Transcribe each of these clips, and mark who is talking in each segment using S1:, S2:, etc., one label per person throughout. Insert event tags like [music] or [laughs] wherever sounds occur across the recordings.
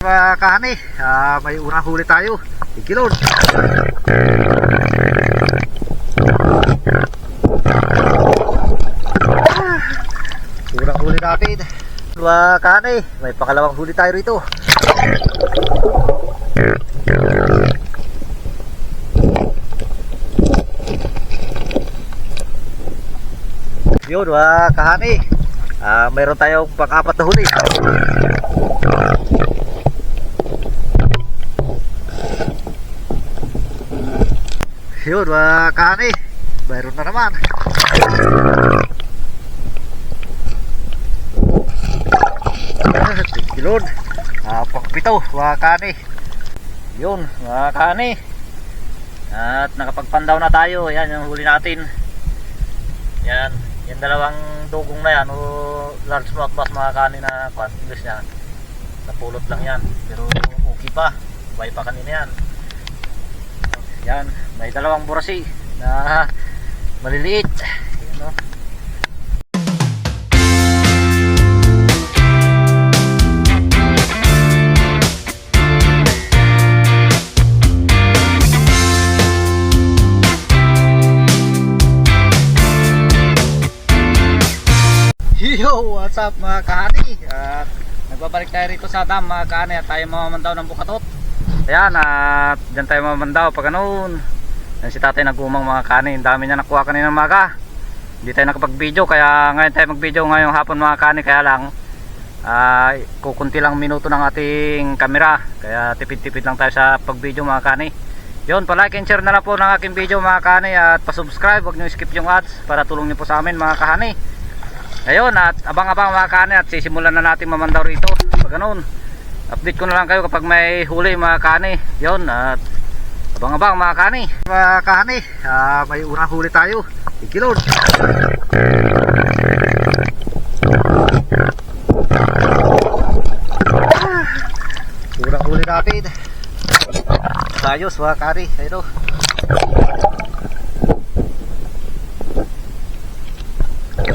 S1: Mga kahani, ah, may unang huli tayo. Ikilon. Unang huli natin. Mga kahani, may pakalawang huli tayo rito. Yun mga kahani. Ah, mayroon tayong pang-apat na huli. Yun mga kahani. Mayroon na naman. Tilon. Ah, pangpito mga kahani. Yun mga kahani. At nakapagpandaw na tayo. Yan yung huli natin. Yan. Yung dalawang dugong na yan. O large mouth bass mga kahani na. English niya. Napulot lang yan. Pero okay pa. Buhay pa kanina yan. Yan, may dalawang burasi na maliliit. Yan? Yo, what's up mga kahani? At nagbabalik tayo rito sa dam mga kahani at tayo mamamandaw ng bukatot. Ayan, at dyan tayo mamamandaw pag ganoon. Yan si tatay nagumang mga kanin. Dami niya nakuha kanina maga. Hindi tayo nakapag-video kaya ngayon tayo mag-video ngayong hapon mga kanin. Kaya lang, ah, kukunti lang minuto ng ating kamera. Kaya tipid-tipid lang tayo sa pag-video mga kanin. Yun, palike and share na lang po ng aking video mga kanin at pa-subscribe. Huwag nyo skip yung ads para tulong nyo po sa amin mga kahani. Ayun, at abang-abang mga kanin at sisimulan na natin mamandaw rito. Pag ganoon update ko na lang kayo kapag may huli mga kani. Yon at abang-abang mga kani. Mga kani ah, may unang huli tayo. Ikilon unang huli natin. Ayos mga kani. Ayun o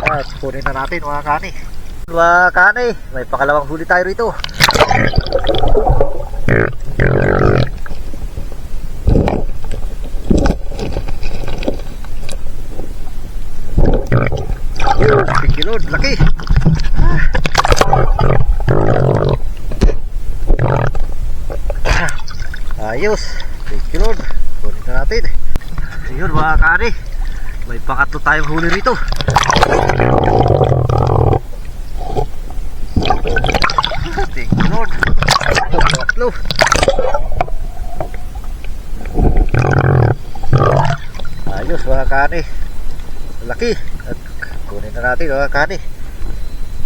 S1: at kunin na natin mga kani. Mga kani may pakalawang huli tayo rito Pikilod, laki. Ayos, pikilod. Kunin na natin. Ayun mga kani, may pangatlo tayong huli rito. Kani. Laki. At kunin na natin mga kani.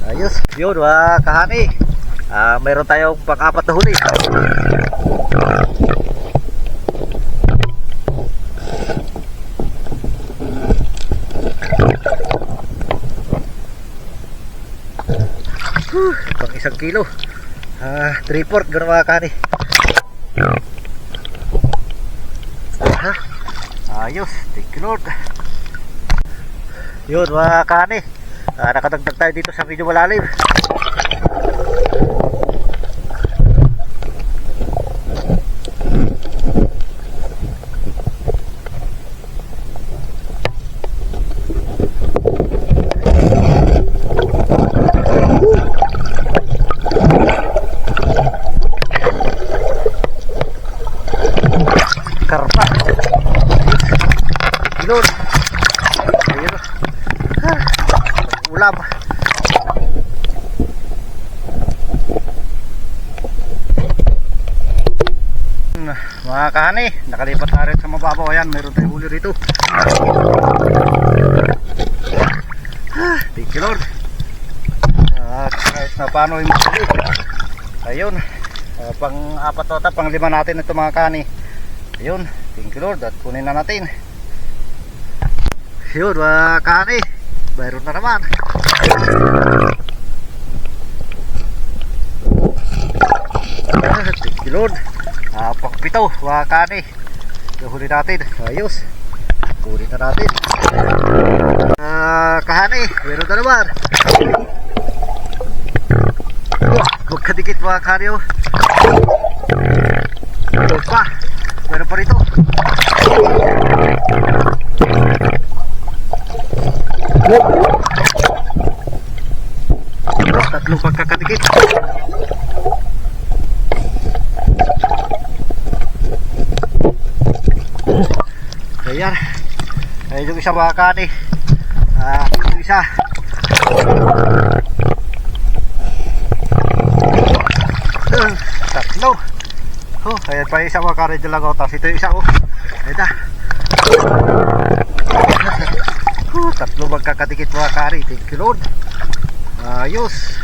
S1: Ayos. Yun mga kahani. Ah, mayroon tayong pang-apat na huli. Huh, pang isang kilo. Ah, 3 port gano'n mga kani. Ha? Ayos, thank you Lord. Yun mga kani. Ah, nakadagdag tayo dito sa medyo malalim. Karpa. Yun. Ayun. Ah, ulam. Hmm, Mga kahani, nakalipat na rin sa mababaw. Ayan, meron tayong huli rito. Ah, Thank you Lord. At kahit na paano yung huli. Ayun. Ah, pang-apat na pang lima natin ito mga kahani. Ayun, thank you Lord at kunin na natin. Yun mga kahani, mayroon na naman. Ah, Thank you Lord. Ah, pangpito mga kahani. Yung huli natin, ayos. Kunin na natin. Ah, kahani, mayroon na naman. magkadikit mga karyo. Ito pa. Meron pa rito. Ito, tatlong pagkakadikit. Ayan. Ayan yung isa mga kani. Ah, yung isa. Uh, tatlo. Oh, ayan pa isa mga kani dyan lang ako. Tapos ito yung isa oh. Ayan na. [laughs] Oh, tatlo magkakadikit mga kani. Thank you Lord. Ayos.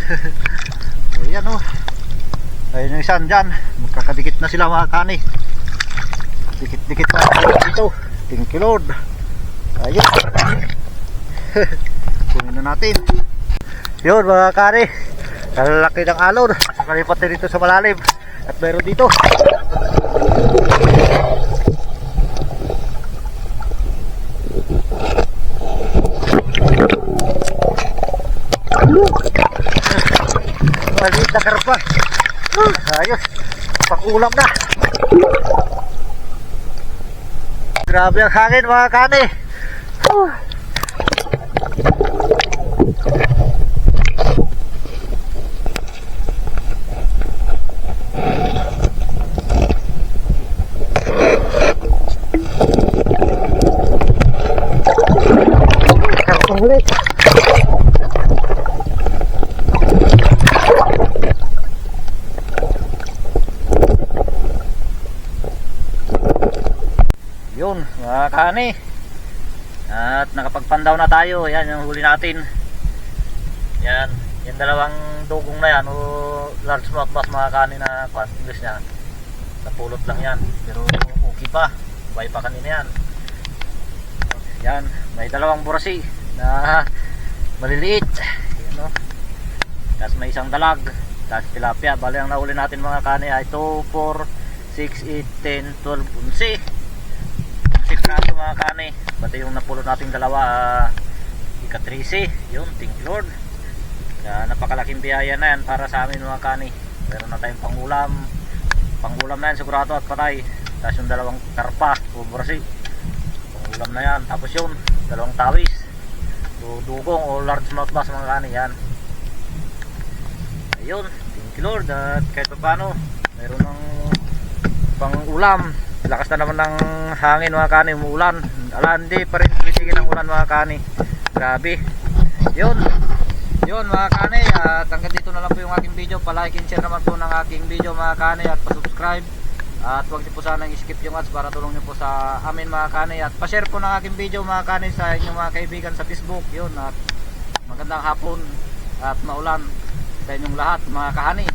S1: [laughs] ayan oh. Ayan yung isa dyan. Magkakadikit na sila mga kani. Dikit-dikit na dito. Thank you Lord. Ayun. [laughs] Kunin na natin. Yun mga kari. Kalalaki ng alon. Nakalipat din dito sa malalim. At meron dito. Maliit na karpa. Ayos. Pang-ulam na. Grabe ang hangin mga kani. Karpang ulit. Yun, mga kani. At nakapagpandaw na tayo. Yan yung huli natin. Yan. Yung dalawang dugong na yan o large mouth bass mga kani na kwan, English niya. Napulot lang yan. Pero okay pa. Buhay pa kanina yan. Yan. May dalawang burasi na maliliit. Yan o. Tapos may isang dalag. Tapos tilapia. Bali ang nahuli natin mga kani ay 2, 4, 6, 8, 10, 12, 11 piraso mga kani. Pati yung napulot nating dalawa uh, ika 13 yun thank lord. Kaya napakalaking biyaya na yan para sa amin mga kani. Meron na tayong pangulam. Pangulam na yan sigurado at patay. Tapos yung dalawang karpa o burasi pangulam na yan. Tapos yun dalawang tawis. Dugong o large mouth bass mga kani yan. Ayun thank lord at kahit pa paano meron ng pangulam lakas na naman ng hangin mga kani umuulan. Ala hindi pa rin tumitigil ang ulan mga kani. Grabe. Yun. Yun mga kani. At hanggang dito na lang po yung aking video. Palike and share naman po ng aking video mga kani. At pasubscribe. At huwag niyo po sanang skip yung ads para tulong niyo po sa amin mga kani. At pa-share po ng aking video mga kani sa inyong mga kaibigan sa Facebook. Yun at magandang hapon at maulan sa inyong lahat mga kahani